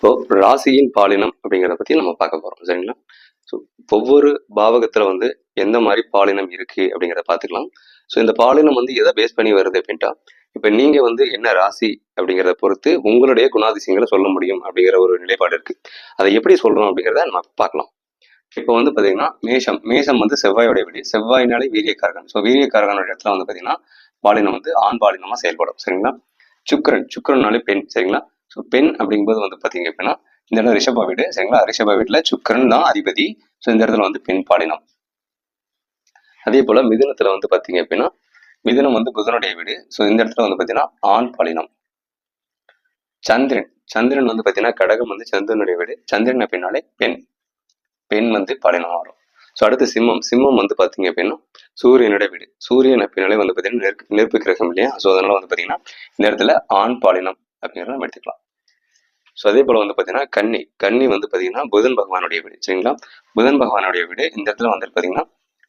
இப்போ ராசியின் பாலினம் அப்படிங்கிறத பத்தி நம்ம பார்க்க போறோம். சரிங்களா? ஸோ ஒவ்வொரு பாவகத்துல வந்து எந்த மாதிரி பாலினம் இருக்கு அப்படிங்கிறத பார்த்துக்கலாம். ஸோ இந்த பாலினம் வந்து எதை பேஸ் பண்ணி வருது அப்படின்ட்டா இப்போ நீங்க வந்து என்ன ராசி அப்படிங்கிறத பொறுத்து உங்களுடைய குணாதிசயங்களை சொல்ல முடியும் அப்படிங்கிற ஒரு நிலைப்பாடு இருக்கு. அதை எப்படி சொல்றோம் அப்படிங்கிறத நம்ம பார்க்கலாம். இப்போ வந்து பாத்தீங்கன்னா மேஷம் மேஷம் வந்து செவ்வாயோட வீடு. செவ்வாயினாலே வீரியக்காரகன். ஸோ வீரியக்காரகனோட இடத்துல வந்து பாத்தீங்கன்னா பாலினம் வந்து ஆண் பாலினமா செயல்படும். சரிங்களா? சுக்கரன் சுக்கரன்னாலே பெண். சரிங்களா? ஸோ பெண் அப்படிங்கும்போது வந்து பாத்தீங்க அப்படின்னா இந்த இடம் ரிஷபா வீடு சரிங்களா? ரிஷபா வீட்டில் சுக்கரன் தான் அதிபதி. ஸோ இந்த இடத்துல வந்து பெண் பாலினம். அதே போல மிதுனத்தில் வந்து பாத்தீங்க அப்படின்னா மிதுனம் வந்து புதனுடைய வீடு. ஸோ இந்த இடத்துல வந்து பாத்தீங்கன்னா ஆண் பாலினம். சந்திரன். சந்திரன் வந்து பாத்தீங்கன்னா கடகம் வந்து சந்திரனுடைய வீடு. சந்திரன் அப்படின்னாலே பெண். பெண் வந்து பாலினம் வரும் ஸோ அடுத்து சிம்மம். சிம்மம் வந்து பார்த்தீங்க அப்படின்னா சூரியனுடைய வீடு. சூரியன் அப்படின்னாலே வந்து பார்த்தீங்கன்னா நெருப்பு நெருப்பு கிரகம் இல்லையா? ஸோ அதனால வந்து பாத்தீங்கன்னா இந்த இடத்துல ஆண் பாலினம். அப்படிங்கிறத நம்ம எடுத்துக்கலாம். ஸோ அதே போல வந்து பாத்தீங்கன்னா கன்னி. கன்னி வந்து பாத்தீங்கன்னா புதன் பகவானுடைய வீடு. சரிங்களா? புதன் பகவானுடைய வீடு இந்த இடத்துல வந்துட்டு பாத்தீங்கன்னா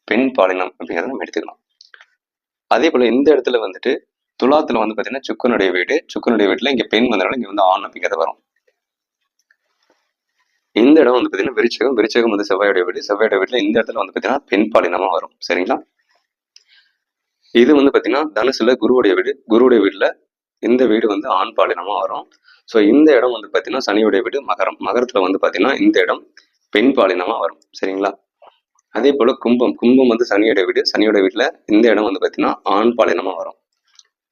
பெண் பாலினம் அப்படிங்கிறத நம்ம எடுத்துக்கலாம். அதே போல இந்த இடத்துல வந்துட்டு துலாத்துல வந்து பாத்தீங்கன்னா சுக்கனுடைய வீடு. சுக்கனுடைய வீட்டுல இங்க பெண் வந்தனால இங்க வந்து ஆண் அப்படிங்கிறது வரும். இந்த இடம் வந்து பார்த்தீங்கன்னா விருச்சகம். விருச்சகம் வந்து செவ்வாயோட வீடு. செவ்வாயுடைய வீட்டுல இந்த இடத்துல வந்து பாத்தீங்கன்னா பெண் பாலினமா வரும். சரிங்களா? இது வந்து பாத்தீங்கன்னா தனுசுல குருவுடைய வீடு. குருவுடைய வீட்டில் இந்த வீடு வந்து ஆண் பாலினமா வரும். ஸோ இந்த இடம் வந்து பாத்தீங்கன்னா சனியுடைய வீடு மகரம். மகரத்துல வந்து பாத்தீங்கன்னா இந்த இடம் பெண் பாலினமா வரும். சரிங்களா? அதே போல கும்பம். கும்பம் வந்து சனியோட வீடு. சனியோட வீட்டுல இந்த இடம் வந்து பாத்தீங்கன்னா ஆண் பாலினமா வரும்.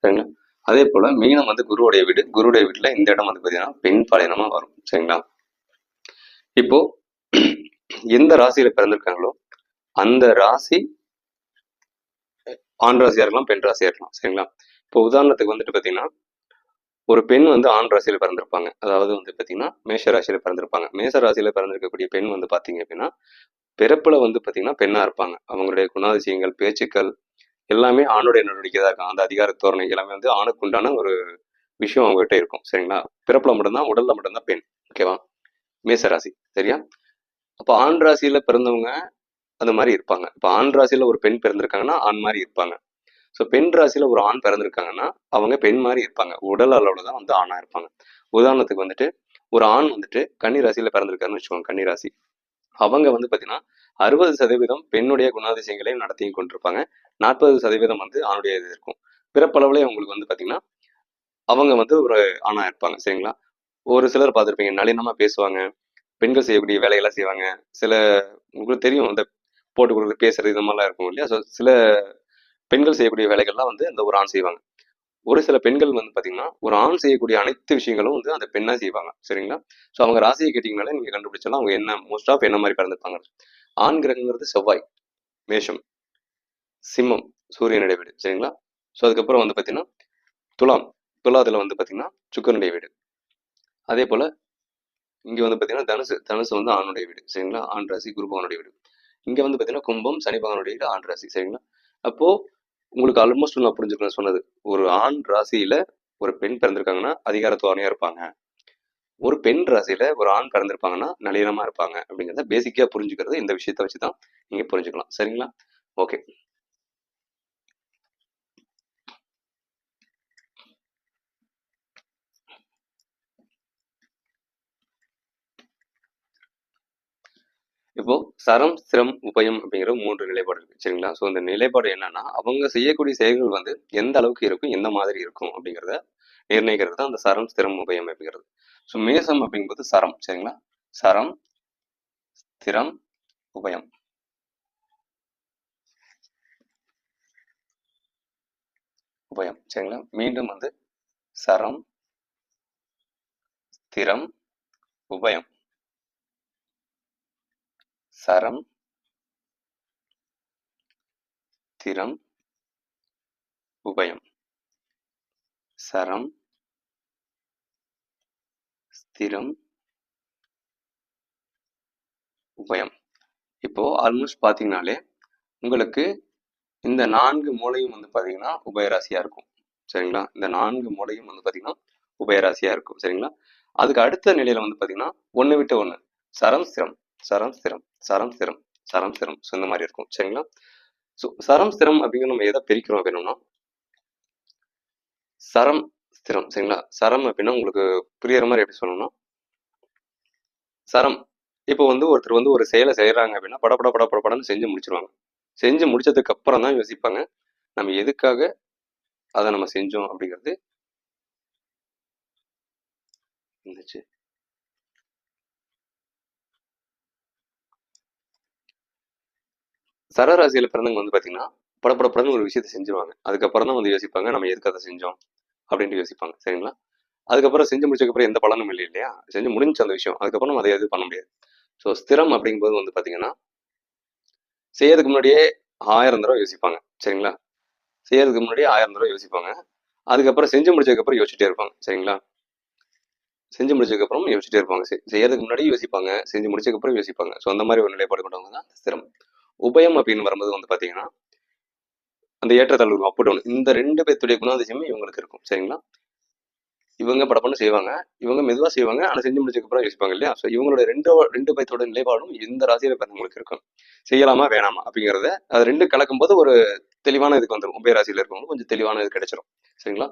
சரிங்களா? அதே போல மீனம் வந்து குருவுடைய வீடு. குருவுடைய வீட்டுல இந்த இடம் வந்து பாத்தீங்கன்னா பெண் பாலினமா வரும். சரிங்களா? இப்போ எந்த ராசியில பிறந்திருக்காங்களோ அந்த ராசி ஆண் ராசியா இருக்கலாம் பெண் ராசியா இருக்கலாம். சரிங்களா? இப்போ உதாரணத்துக்கு வந்துட்டு பார்த்தீங்கன்னா ஒரு பெண் வந்து ஆண் ராசியில் பிறந்திருப்பாங்க. அதாவது வந்து பார்த்தீங்கன்னா மேஷ ராசியில் பிறந்திருப்பாங்க. மேஷ ராசியில் பிறந்திருக்கக்கூடிய பெண் வந்து பார்த்தீங்க அப்படின்னா பிறப்பில் வந்து பார்த்தீங்கன்னா பெண்ணாக இருப்பாங்க. அவங்களுடைய குணாதிசயங்கள் பேச்சுக்கள் எல்லாமே ஆணுடைய நடவடிக்கை தான் இருக்கும். அந்த அதிகார தோரணை எல்லாமே வந்து ஆணுக்கு உண்டான ஒரு விஷயம் அவங்ககிட்ட இருக்கும். சரிங்களா? பிறப்பில் மட்டும்தான் உடலில் மட்டும்தான் பெண். ஓகேவா மேச ராசி. சரியா? அப்போ ஆண் ராசியில் பிறந்தவங்க அந்த மாதிரி இருப்பாங்க. இப்போ ஆண் ராசியில் ஒரு பெண் பிறந்திருக்காங்கன்னா ஆண் மாதிரி இருப்பாங்க. ஸோ பெண் ராசியில் ஒரு ஆண் பிறந்திருக்காங்கன்னா அவங்க பெண் மாதிரி இருப்பாங்க. உடல் அளவில் தான் வந்து ஆணாக இருப்பாங்க. உதாரணத்துக்கு வந்துட்டு ஒரு ஆண் வந்துட்டு கன்னி ராசியில் பிறந்திருக்காருன்னு வச்சுக்கோங்க கன்னி ராசி. அவங்க வந்து பார்த்தீங்கன்னா அறுபது சதவீதம் பெண்ணுடைய குணாதிசயங்களையும் நடத்தியும் கொண்டிருப்பாங்க. நாற்பது சதவீதம் வந்து ஆணுடைய இது இருக்கும். பிறப்பளவுலேயே அவங்களுக்கு வந்து பார்த்தீங்கன்னா அவங்க வந்து ஒரு ஆணா இருப்பாங்க. சரிங்களா? ஒரு சிலர் பார்த்துருப்பீங்க நளினமாக பேசுவாங்க பெண்கள் செய்யக்கூடிய வேலையெல்லாம் செய்வாங்க. சில உங்களுக்கு தெரியும் அந்த போட்டு கொடுக்குறது பேசுறது இந்த மாதிரிலாம் இருக்கும் இல்லையா? ஸோ சில பெண்கள் செய்யக்கூடிய வேலைகள்லாம் வந்து அந்த ஒரு ஆண் செய்வாங்க. ஒரு சில பெண்கள் வந்து பாத்தீங்கன்னா ஒரு ஆண் செய்யக்கூடிய அனைத்து விஷயங்களும் வந்து அந்த பெண்ணா செய்வாங்க. சரிங்களா? ஸோ அவங்க ராசியை கேட்டிங்கனாலே நீங்க கண்டுபிடிச்சாலும் அவங்க என்ன மோஸ்ட் ஆஃப் என்ன மாதிரி பிறந்திருப்பாங்க. ஆண் கிரகங்கிறது செவ்வாய் மேஷம் சிம்மம் சூரியனுடைய வீடு சரிங்களா? ஸோ அதுக்கப்புறம் வந்து பாத்தீங்கன்னா துலாம் துலாத்துல வந்து பாத்தீங்கன்னா சுக்கரனுடைய வீடு அதே போல இங்க வந்து பாத்தீங்கன்னா தனுசு தனுசு வந்து ஆணுடைய வீடு சரிங்களா? ஆண் ராசி குருபகனுடைய வீடு இங்க வந்து பாத்தீங்கன்னா கும்பம் சனிபகனுடைய வீடு ஆண் ராசி. சரிங்களா? அப்போ உங்களுக்கு ஆல்மோஸ்ட் நான் புரிஞ்சுக்கணும் சொன்னது. ஒரு ஆண் ராசியில ஒரு பெண் பிறந்திருக்காங்கன்னா அதிகாரத்துவானையா இருப்பாங்க. ஒரு பெண் ராசியில ஒரு ஆண் பிறந்திருப்பாங்கன்னா நளினமா இருப்பாங்க. அப்படிங்கிறத பேசிக்கா புரிஞ்சுக்கிறது இந்த விஷயத்த வச்சுதான் நீங்க புரிஞ்சுக்கலாம். சரிங்களா? ஓகே இப்போ சரம் சிரம் உபயம் அப்படிங்கிற மூன்று நிலைப்பாடு இருக்கு சரிங்களா? ஸோ இந்த நிலைப்பாடு என்னன்னா அவங்க செய்யக்கூடிய செயல்கள் வந்து எந்த அளவுக்கு இருக்கும் எந்த மாதிரி இருக்கும் அப்படிங்கிறத நிர்ணயிக்கிறது தான் அந்த சரம் ஸ்திரம் உபயம் அப்படிங்கிறது. ஸோ மேசம் அப்படிங்கும்போது சரம் சரிங்களா? சரம் ஸ்திரம் உபயம். உபயம் சரிங்களா? மீண்டும் வந்து சரம் ஸ்திரம் உபயம். சரம் ஸ்திரம் உபயம். சரம் ஸ்திரம் உபயம். இப்போ ஆல்மோஸ்ட் பார்த்தீங்கனாலே உங்களுக்கு இந்த நான்கு மூலையும் வந்து பார்த்தீங்கன்னா உபயராசியா இருக்கும். சரிங்களா? இந்த நான்கு மூலையும் வந்து பார்த்தீங்கன்னா உபயராசியா இருக்கும். சரிங்களா? அதுக்கு அடுத்த நிலையில வந்து பார்த்தீங்கன்னா ஒன்று விட்டு ஒன்று சரம் ஸ்திரம் சரம் ஸ்திரம் சரம் ஸ்திரம் சரம் ஸ்திரம். ஸோ இந்த மாதிரி இருக்கும். சரிங்களா? ஸோ சரம் ஸ்திரம் அப்படிங்கிற நம்ம எதை பிரிக்கிறோம் அப்படின்னோம்னா சரம் ஸ்திரம். சரிங்களா? சரம் அப்படின்னா உங்களுக்கு புரியுற மாதிரி எப்படி சொல்லணும்னா சரம். இப்போ வந்து ஒருத்தர் வந்து ஒரு செயலை செய்கிறாங்க அப்படின்னா படப்பட பட பட செஞ்சு முடிச்சிருவாங்க. செஞ்சு முடிச்சதுக்கு அப்புறம் தான் யோசிப்பாங்க நம்ம எதுக்காக அதை நம்ம செஞ்சோம் அப்படிங்கிறது. இருந்துச்சு. சரராசியில பிறந்தவங்க வந்து பாத்தீங்கன்னா படப்படப்படன்னு ஒரு விஷயத்தை செஞ்சுருவாங்க. அதுக்கப்புறம் தான் வந்து யோசிப்பாங்க நம்ம எதுக்கு அதை செஞ்சோம்? அப்படின்ட்டு யோசிப்பாங்க. சரிங்களா? அதுக்கப்புறம் செஞ்சு முடிச்சதுக்கப்புறம் எந்த பலனும் இல்லை இல்லையா? செஞ்சு முடிஞ்ச அந்த விஷயம். அதுக்கப்புறம் நம்ம அதை எதுவும் பண்ண முடியாது. ஸோ ஸ்திரம் அப்படிங்கும்போது வந்து பாத்தீங்கன்னா செய்யறதுக்கு முன்னாடியே ஆயிரம் தடவை யோசிப்பாங்க. சரிங்களா? செய்யறதுக்கு முன்னாடியே ஆயிரம் தடவை யோசிப்பாங்க. அதுக்கப்புறம் செஞ்சு முடிச்சதுக்கப்புறம் யோசிச்சுட்டே இருப்பாங்க. சரிங்களா? செஞ்சு முடிச்சதுக்கப்புறம் யோசிச்சுட்டே இருப்பாங்க. செய்யறதுக்கு முன்னாடி யோசிப்பாங்க. செஞ்சு முடிச்சதுக்கப்புறம் யோசிப்பாங்க. ஸோ அந்த மாதிரி ஒரு நிலைப்பாடு கொண்டவங்க தான் ஸ்திரம். உபயம் அப்படின்னு வரும்போது வந்து பாத்தீங்கன்னா அந்த ஏற்றத்தாழ்வு அப் டவுன் இந்த ரெண்டு பேர்த்துடைய குணாதிசயமே இவங்களுக்கு இருக்கும். சரிங்களா? இவங்க படப்பன்னு செய்வாங்க. இவங்க மெதுவா செய்வாங்க. ஆனா செஞ்சு முடிச்சதுக்கப்புறம் யோசிப்பாங்க இல்லையா? ஸோ இவங்களோட ரெண்டு ரெண்டு பேர்த்தோட நிலைப்பாடும் இந்த ராசியில பிறந்தவங்களுக்கு இருக்கும். செய்யலாமா வேணாமா அப்படிங்கிறத அது ரெண்டு கலக்கும் போது ஒரு தெளிவான இதுக்கு வந்துடும் உபய ராசியில இருக்கவங்க கொஞ்சம் தெளிவான இது கிடைச்சிரும். சரிங்களா?